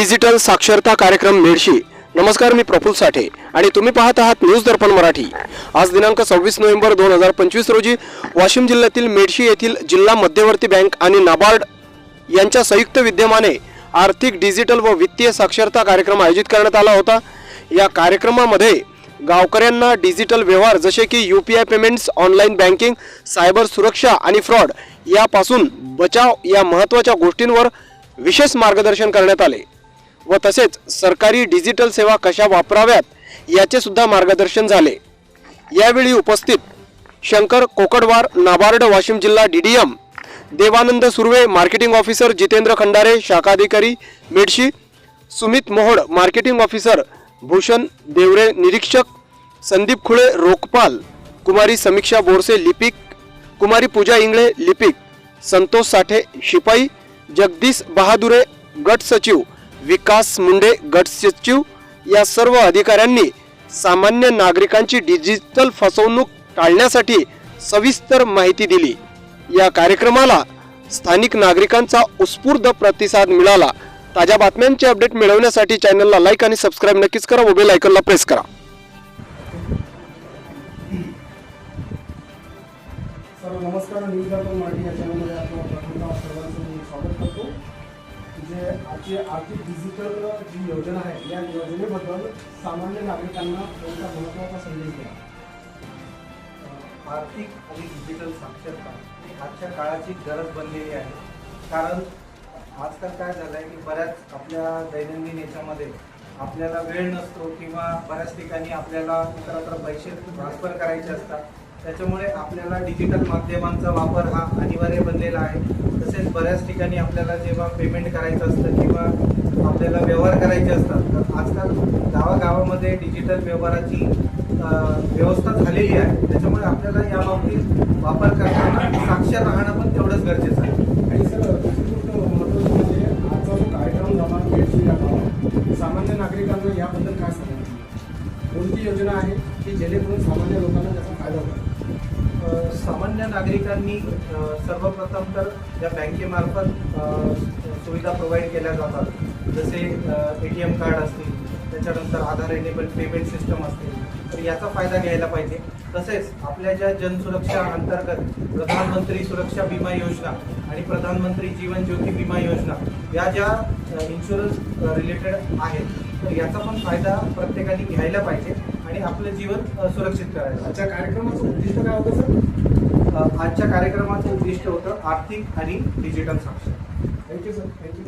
Digital साक्षरता कार्यक्रम मेडशी नमस्कार मी प्रफुल साठे आणि तुम्ही पाहत आहात न्यूज दर्पण मराठी. आज दिनांक सव्वीस नोव्हेंबर दोन हजार पंचवीस रोजी वाशिम जिल्ह्यातील मेडशी येथील जिल्हा मध्यवर्ती बँक आणि नाबार्ड यांच्या संयुक्त विद्यमाने आर्थिक डिजिटल व वित्तीय साक्षरता कार्यक्रम आयोजित करण्यात आला होता. या कार्यक्रमामध्ये गावकऱ्यांना डिजिटल व्यवहार जसे की U P I payments online banking cyber सुरक्षा आणि फ्रॉड यापासून बचाव या महत्त्वाच्या गोष्टींवर विशेष मार्गदर्शन करण्यात आले. व तसेच सरकारी डिजिटल सेवा कशा वापराव्यात याचे सुद्धा मार्गदर्शन झाले. यावेळी उपस्थित शंकर कोकडवार नाबार्ड वाशिम जिल्हा DDM Devanand Surve marketing officer Jitendra Khandare शाखाधिकारी Medshi Sumit Mohod marketing officer Bhushan Deore निरीक्षक संदीप खुळे रोकपाल कुमारी समीक्षा बोरसे लिपिक कुमारी पूजा इंगळे लिपिक संतोष साठे शिपाई जगदीश बहादुरे गट सचिव विकास मुंडे गट सचिव या सर्व अधिकाऱ्यांनी सामान्य नागरिकांची डिजिटल फसवणूक टाळण्यासाठी सविस्तर माहिती दिली. या कार्यक्रमाला स्थानिक नागरिकांचा उत्स्फूर्त प्रतिसाद मिळाला. ताज्या बातम्यांचे अपडेट मिळवण्यासाठी चॅनलला लाईक आणि सबस्क्राईब नक्कीच करा व बेल आयकॉनला प्रेस करा. नमस्कार. न्यूज दर्पण मराठी या चॅनलमध्ये आपण सर्वांचं मी स्वागत करतो. जे आजची आर्थिक डिजिटल जी योजना आहे या योजनेबद्दल सामान्य नागरिकांना त्यांचा महत्त्वाचा संदेश द्या. आर्थिक आणि डिजिटल साक्षरता ही आजच्या काळाची गरज बनलेली आहे. कारण आजकाल काय झालं आहे की बऱ्याच आपल्या दैनंदिन याच्यामध्ये आपल्याला वेळ नसतो किंवा बऱ्याच ठिकाणी आपल्याला इतरत्र पैसे ट्रान्सफर करायचे असतात. त्याच्यामुळे आपल्याला डिजिटल माध्यमांचा वापर हा अनिवार्य बनलेला आहे. तसेच बऱ्याच ठिकाणी आपल्याला जेव्हा पेमेंट करायचं असतं किंवा आपल्याला व्यवहार करायचे असतात तर आजकाल गावागावामध्ये डिजिटल व्यवहाराची व्यवस्था झालेली आहे. त्याच्यामुळे आपल्याला या बाबतीत वापर करताना साक्षर राहणं पण तेवढंच गरजेचं आहे. आणि सर दुसरी गोष्ट महत्त्वाची म्हणजे आजचा जो कार्यक्रम झाला सामान्य नागरिकांना याबद्दल काय सांगायचं? कोणती योजना आहे की जेणेकरून सामान्य लोकांना त्याचा फायदा होईल? सामान्य नागरिकांनी सर्वप्रथम तर या बँकेमार्फत सुविधा प्रोव्हाइड केल्या जातात. जसे ए टी एम कार्ड असतील त्याच्यानंतर आधार एनेबल पेमेंट सिस्टम असतील तर याचा फायदा घ्यायला पाहिजे. तसेच आपल्या ज्या जनसुरक्षा अंतर्गत प्रधानमंत्री सुरक्षा विमा योजना आणि प्रधानमंत्री जीवन ज्योती विमा योजना या ज्या इन्शुरन्स रिलेटेड आहेत तर याचा पण फायदा प्रत्येकाने घ्यायला पाहिजे. आणि आपलं जीवन सुरक्षित करायचं. आजच्या कार्यक्रमाचं उद्दिष्ट काय होतं सर? आजच्या कार्यक्रमाचं उद्दिष्ट होतं आर्थिक आणि डिजिटल साक्षर थँक्यू सर थँक्यू